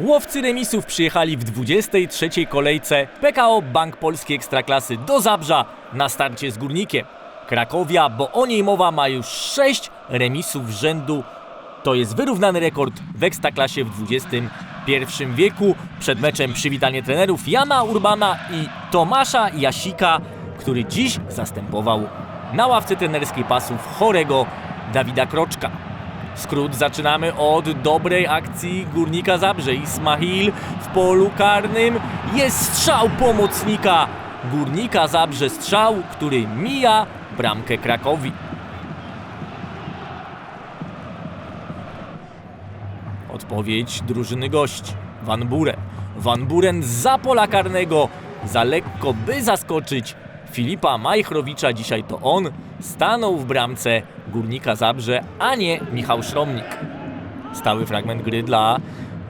Łowcy remisów przyjechali w 23 kolejce PKO Bank Polski Ekstraklasy do Zabrza na starcie z Górnikiem. Krakowia, bo o niej mowa, ma już 6 remisów z rzędu. To jest wyrównany rekord w Ekstraklasie w XXI wieku. Przed meczem przywitanie trenerów Jana Urbana i Tomasza Jasika, który dziś zastępował na ławce trenerskiej pasów chorego Dawida Kroczka. Skrót zaczynamy od dobrej akcji górnika Zabrze. Ismail w polu karnym. Jest strzał pomocnika górnika Zabrze. Strzał, który mija bramkę Krakowi. Odpowiedź drużyny gości. Van Buren. Van Buren za pola karnego. Za lekko, by zaskoczyć Filipa Majchrowicza. Dzisiaj to on stanął w bramce Górnika Zabrze, a nie Michał Szromnik. Stały fragment gry dla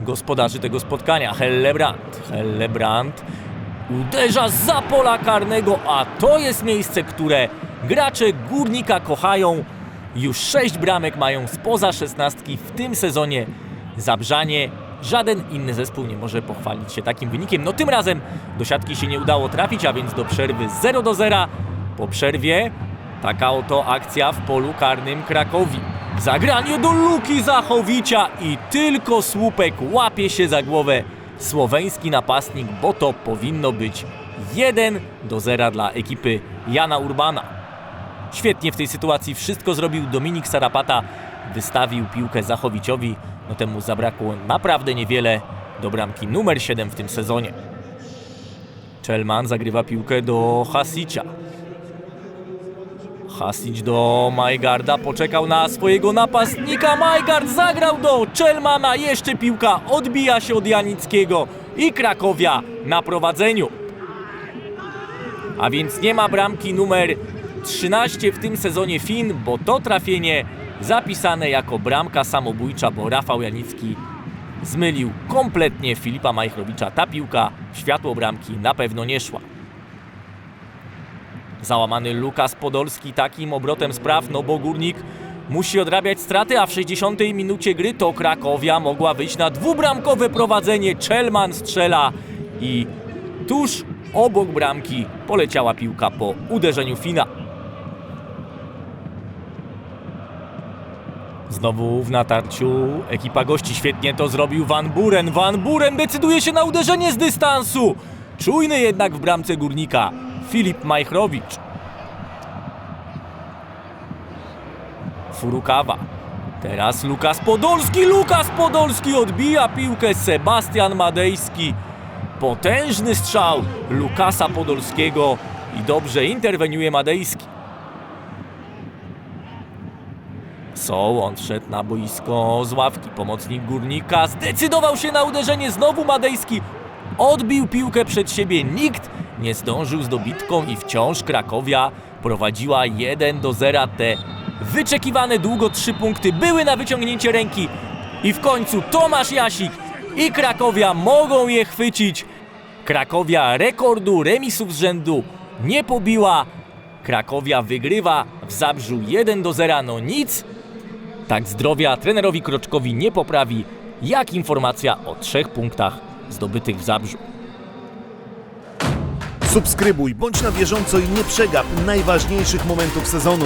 gospodarzy tego spotkania. Hellebrand. Hellebrand uderza za pola karnego, a to jest miejsce, które gracze Górnika kochają. Już sześć bramek mają spoza szesnastki w tym sezonie Zabrzanie. Żaden inny zespół nie może pochwalić się takim wynikiem. No tym razem do siatki się nie udało trafić, a więc do przerwy 0 do 0. Po przerwie taka oto akcja w polu karnym Krakowi. Zagranie do Luki Zachowicza i tylko słupek łapie się za głowę słoweński napastnik, bo to powinno być 1 do 0 dla ekipy Jana Urbana. Świetnie w tej sytuacji wszystko zrobił Dominik Sarapata. Wystawił piłkę Zachowiciowi. No temu zabrakło naprawdę niewiele do bramki numer 7 w tym sezonie. Czelman zagrywa piłkę do Hasicia. Hasic do Majgarda, poczekał na swojego napastnika. Majgard zagrał do Czelmana. Jeszcze piłka odbija się od Janickiego i Krakowia na prowadzeniu. A więc nie ma bramki numer 13 w tym sezonie Fin, bo to trafienie zapisane jako bramka samobójcza, bo Rafał Janicki zmylił kompletnie Filipa Majchrowicza. Ta piłka w światło bramki na pewno nie szła. Załamany Lukas Podolski takim obrotem spraw, no bo Górnik musi odrabiać straty, a w 60 minucie gry to Krakowia mogła wyjść na dwubramkowe prowadzenie. Czelman strzela i tuż obok bramki poleciała piłka po uderzeniu Fina. Znowu w natarciu ekipa gości świetnie to zrobił Van Buren. Van Buren decyduje się na uderzenie z dystansu. Czujny jednak w bramce górnika Filip Majchrowicz. Furukawa. Teraz Lukas Podolski. Lukas Podolski odbija piłkę. Sebastian Madejski. Potężny strzał Lukasa Podolskiego i dobrze interweniuje Madejski. Są, on wszedł na boisko z ławki. Pomocnik górnika zdecydował się na uderzenie. Znowu Madejski odbił piłkę przed siebie. Nikt nie zdążył z dobitką i wciąż Krakowia prowadziła 1 do 0. Te wyczekiwane długo trzy punkty były na wyciągnięcie ręki. I w końcu Tomasz Jasik i Krakowia mogą je chwycić. Krakowia rekordu remisów z rzędu nie pobiła. Krakowia wygrywa w Zabrzu 1 do 0. No nic, tak zdrowia trenerowi Kroczkowi nie poprawi, jak informacja o trzech punktach zdobytych w Zabrzu. Subskrybuj, bądź na bieżąco i nie przegap najważniejszych momentów sezonu.